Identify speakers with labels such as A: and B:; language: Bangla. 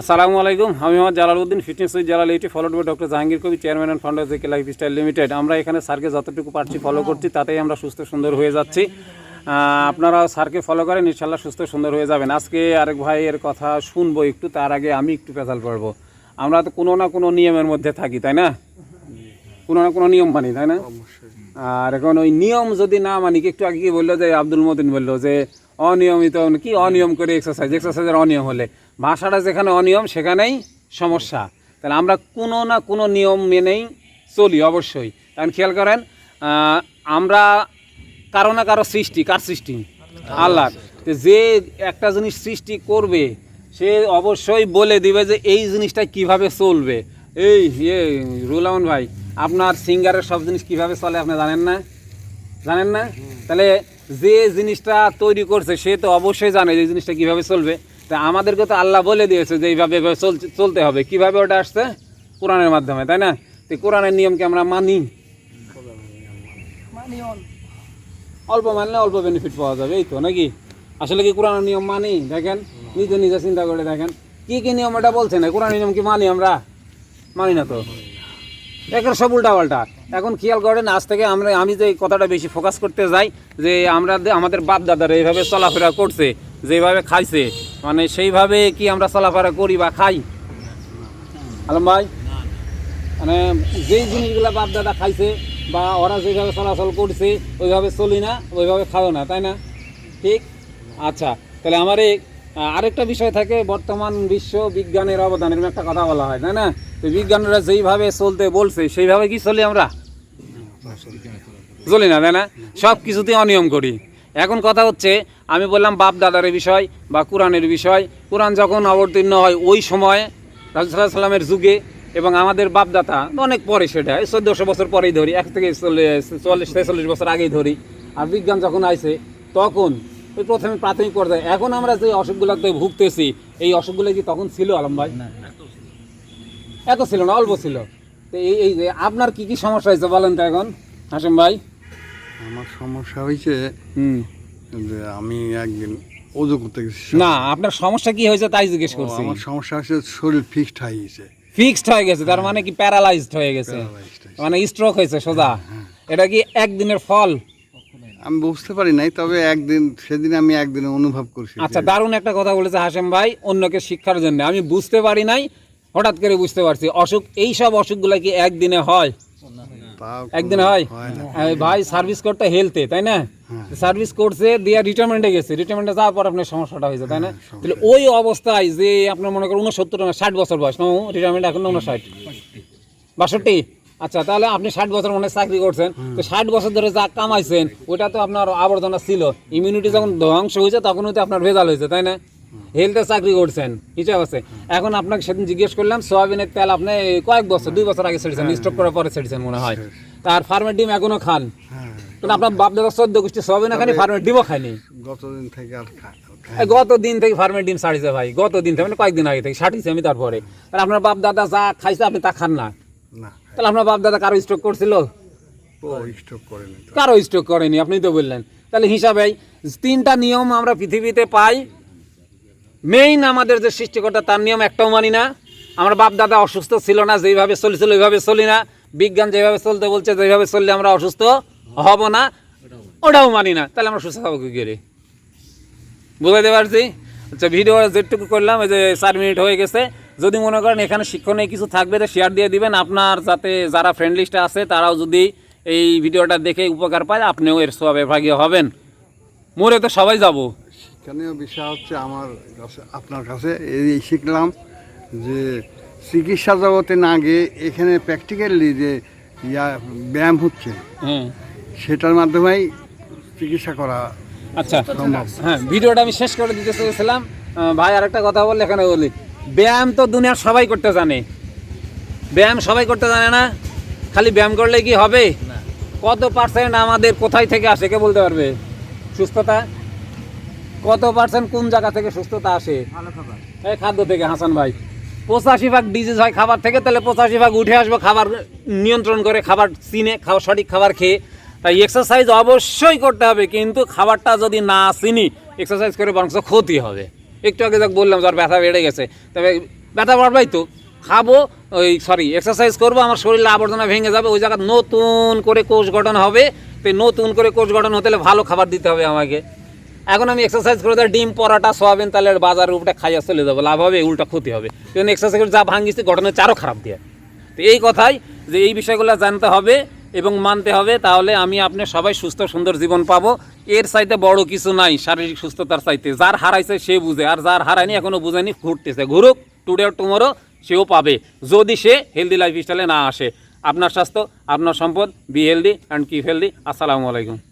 A: আসসালামু আলাইকুম। আমি Mohammad Jalaluddin fitness with Jalal eighty followed by doctor Jahangir Kabir chairman and founder JK life style limited আমরা এখানে স্যারকে যতটুকু পারছি ফলো করছি তাতেই আমরা সুস্থ সুন্দর হয়ে যাচ্ছি। আপনারা স্যারকে ফলো করেন ইনশাল্লাহ সুস্থ সুন্দর হয়ে যাবেন। আজকে আরেক ভাইয়ের কথা শুনব একটু তার আগে আমি একটু পেশাল পড়ব আমরা তো কোনো না কোনো নিয়মের মধ্যে থাকি তাই না? কোনো না কোনো নিয়ম মানি তাই না? আর এখন ওই নিয়ম যদি না মানি কি একটু আগে কি বলল যে আব্দুল মতিন বলল যে অনিয়মিত, কি অনিয়ম করে এক্সারসাইজ এক্সারসাইজের অনিয়ম হলে। ভাষাটা যেখানে অনিয়ম, সেখানেই সমস্যা। তাহলে আমরা কোনো না কোনো নিয়ম মেনেই চলি অবশ্যই। কারণ খেয়াল করেন আমরা কারও না কারও সৃষ্টি, কার সৃষ্টি? আল্লাহ যে একটা জিনিস সৃষ্টি করবে, সে অবশ্যই বলে দিবে যে এই জিনিসটা কীভাবে চলবে। এই ইয়ে রুলামন ভাই, আপনার সিঙ্গারের সব জিনিস কীভাবে চলে, আপনি জানেন না? জানেন না? তাহলে যে জিনিসটা তৈরি করছে সে তো অবশ্যই জানে যে জিনিসটা কীভাবে চলবে। তা আমাদেরকে তো আল্লাহ বলে দিয়েছে যে এইভাবে এভাবে চল- চলতে হবে। কীভাবে ওটা আসছে? কোরআনের মাধ্যমে তাই না? তো কোরআনের নিয়মকে আমরা মানি। অল্প মানলে অল্প বেনিফিট পাওয়া যাবে এই তো নাকি? আসলে কি কোরআনের নিয়ম মানি? দেখেন নিজে নিজে চিন্তা করে দেখেন। কি কি নিয়ম এটা বলছে না? কোরআন নিয়ম কি মানি আমরা? মানি না তো। একের সব উল্টা পাল্টা এখন খেয়াল করেন, আজ থেকে আমরা, আমি যে কথাটা বেশি ফোকাস করতে যাই, যে আমরা আমাদের বাপ দাদারা এইভাবে চলাফেরা করছে, যেভাবে খাইছে মানে সেইভাবে কি আমরা চলাফেরা করি বা খাই? আলম ভাই? মানে যেই জিনিসগুলো বাপ দাদা খাইছে বা ওরা যেভাবে চলাচল করছে, ওইভাবে চলি না, ওইভাবে খাও না, তাই না? ঠিক? আচ্ছা তাহলে আমার এই আরেকটা বিষয় থাকে, বর্তমান বিশ্ব বিজ্ঞানের অবদান এরকম একটা কথা বলা হয়, তাই না? তো বিজ্ঞানীরা যেইভাবে চলতে বলছে, সেইভাবে কি চলি আমরা? চলি না তাই না। সব কিছুতেই অনিয়ম করি। এখন কথা হচ্ছে, আমি বললাম বাপ দাদার বিষয় বা কোরআনের বিষয়। কোরআন যখন অবতীর্ণ হয় ওই সময় রাজুসাল্লাহ সাল্লামের যুগে এবং আমাদের বাপদাতা অনেক পরে সেটা চোদ্দোশো বছর পরেই ধরি, এক থেকে চল্লিশ চল্লিশ, ছেচল্লিশ বছর আগেই ধরি। আর বিজ্ঞান যখন আইছে, তখন ওই প্রথমে প্রাথমিক পর্যায়ে, এখন আমরা যে অসুখগুলোতে ভুগতেছি, এই অসুখগুলো কি তখন ছিল আলম ভাই? এত ছিল না, অল্প ছিল। তো এই এই যে আপনার কি কি সমস্যা হয়েছে বলেন তো এখন হাসিম ভাই?
B: আমার সমস্যা হয়েছে
A: হুম।
B: যে আমি একদিন ওজু করতে গেছি
A: না আপনার সমস্যা কি হয়েছে তাই জিজ্ঞেস করছি।
B: আমার সমস্যা হচ্ছে শরীর ফিক্সড হয়ে গেছে।
A: ফিক্সড হয়ে গেছে তার মানে কি প্যারালাইজড হয়ে গেছে। মানে স্ট্রোক হয়েছে সোজা। এটা কি একদিনের ফল?
B: আমি বুঝতে পারি নাই তবে একদিন সেদিন আমি একদিন অনুভব করছি
A: আচ্ছা দারুণ একটা কথা বলেছে হাসেম ভাই অন্যকে শিক্ষার জন্য। আমি বুঝতে পারি নাই হঠাৎ করে বুঝতে পারছি অসুখ এই সব অসুখগুলো কি একদিনে হয়? একদিনে হয়?
B: হয়
A: ভাই সার্ভিস করতে হেলথে তাই না?
B: হ্যাঁ।
A: সার্ভিস করছে দিয়ে রিটায়ারমেন্টে গেছে রিটায়ারমেন্টে যাওয়ার পর আপনার সমস্যাটা হয়েছে তাই না?
B: হ্যাঁ,
A: তাহলে ওই অবস্থায় যে আপনার মনে করেন উনসত্তর না ষাট বছর বয়স না রিটায়ারমেন্ট এখন উনষাট বাষট্টি? আচ্ছা তাহলে আপনি ষাট বছর মনে চাকরি করছেন তো ষাট বছর ধরে যা কামাইছেন ওটা তো আপনার আবর্জনা ছিল। ইমিউনিটি যখন ধ্বংস হয়েছে তখনই তো আপনার ভেজাল হয়েছে তাই না? হেলথে চাকরি করছেন হিসাব আছে। এখন আপনাকে সেদিন জিজ্ঞেস করলাম সোয়াবিনের তেল আপনি কয়েক বছর দুই বছর আগে ছেড়েছেন স্টক করার পরে ছেড়েছেন মনে হয়। তার ফার্মের ডিম এখনও খান।
B: হ্যাঁ।
A: আপনার বাপ দাদা চোদ্দ গোষ্ঠী সোয়াবিন খানি ফার্মের ডিমও খায়নি।
B: গতদিন থেকে আর
A: গত দিন থেকে ফার্মের ডিম ছাড়িয়েছে ভাই গত দিন থেকে মানে কয়েকদিন আগে থেকে ছাড়িয়েছে আমি তারপরে। তাহলে আপনার বাপ দাদা যা খাইছে আপনি তা খান না।
B: না।
A: তাহলে আপনার বাপ দাদা কারও স্ট্রোক করছিল?
B: স্টক
A: কারও স্ট্রোক করেনি আপনি তো বললেন। তাহলে হিসাবে তিনটা নিয়ম আমরা পৃথিবীতে পাই মেইন আমাদের যে সৃষ্টিকর্তা, তার নিয়ম একটাও মানি না। আমার বাপ দাদা অসুস্থ ছিল না যেভাবে চলছিল ওইভাবে চলি না। বিজ্ঞান যেভাবে চলতে বলছে যেভাবে চললে আমরা অসুস্থ হব না। ওটাও মানি না। তাহলে আমরা সুস্থ হব কী করে? বুঝাইতে পারছি? আচ্ছা ভিডিও যেটুকু করলাম এই যে চার মিনিট হয়ে গেছে। যদি মনে করেন এখানে শিক্ষণীয় কিছু থাকবে, তো শেয়ার দিয়ে দিবেন। আপনার যাতে যারা ফ্রেন্ড লিস্টে আছে, তারাও যদি এই ভিডিওটা দেখে উপকার পায়, আপনিও এর সবে ভাগীয় হবেন। মোরে তো সবাই যাব।
B: শিক্ষণীয় বিষয় হচ্ছে আমার কাছে আপনার কাছে এই শিখলাম যে চিকিৎসা জগতে না গিয়ে এখানে প্র্যাকটিক্যালি যে ইয়া ব্যায়াম হচ্ছে
A: হ্যাঁ।
B: সেটার মাধ্যমেই চিকিৎসা করা
A: আচ্ছা
B: সম্ভব।
A: হ্যাঁ ভিডিওটা আমি শেষ করে দিতে চেয়েছিলাম। ভাই আর একটা কথা বললে এখানে বলি। ব্যায়াম তো দুনিয়ার সবাই করতে জানে। ব্যায়াম সবাই করতে জানে না। খালি ব্যায়াম করলে কি হবে? কত পার্সেন্ট আমাদের কোথায় থেকে আসে কে বলতে পারবে? সুস্থতা? কত পার্সেন্ট কোন জায়গা থেকে সুস্থতা আসে? এই খাদ্য থেকে হাসান ভাই। পঁচাশি ভাগ ডিজিজ হয় খাবার থেকে তাহলে পঁচাশি ভাগ উঠে আসব খাবার নিয়ন্ত্রণ করে খাবার চিনে খাবার সঠিক খাবার খেয়ে। তাই এক্সারসাইজ অবশ্যই করতে হবে কিন্তু খাবারটা যদি না চিনি এক্সারসাইজ করে বরং ক্ষতি হবে। একটু আগে যাক বললাম যার ব্যথা বেড়ে গেছে। তবে ব্যথা বাড়বাই তো। খাব ওই সরি এক্সারসাইজ করব আমার শরীরে আবর্জনা ভেঙে যাবে ওই জায়গায় নতুন করে কোষ গঠন হবে। তো নতুন করে কোষ গঠন হতে হলে ভালো খাবার দিতে হবে আমাকে। এখন আমি এক্সারসাইজ করে দেয় ডিম, পরাটা, সোয়াবিন তাহলে বাজারের উপরে খাইয়া চলে যাব, লাভ হবে, উল্টা ক্ষতি হবে। কারণ এক্সারসাইজ করে যা ভাঙিছে গঠনের চারও খারাপ দিয়ে। তো এই কথাই যে এই বিষয়গুলো জানতে হবে এবং মানতে হবে, তাহলে আমি আপনি সবাই সুস্থ, সুন্দর জীবন পাবো। এর চাইতে বড় কিছু নাই শারীরিক সুস্থতার চাইতে। যার হারাইছে সে বুঝে, আর যার হারায়নি এখনও বুঝেনি, ঘুরতেছে। ঘুরুক টুডে টুমোরো সেও পাবে। যদি সে হেলদি লাইফ স্টাইলে না আসে, আপনার স্বাস্থ্য, আপনার সম্পদ be healthy and keep healthy আসসালামু আলাইকুম।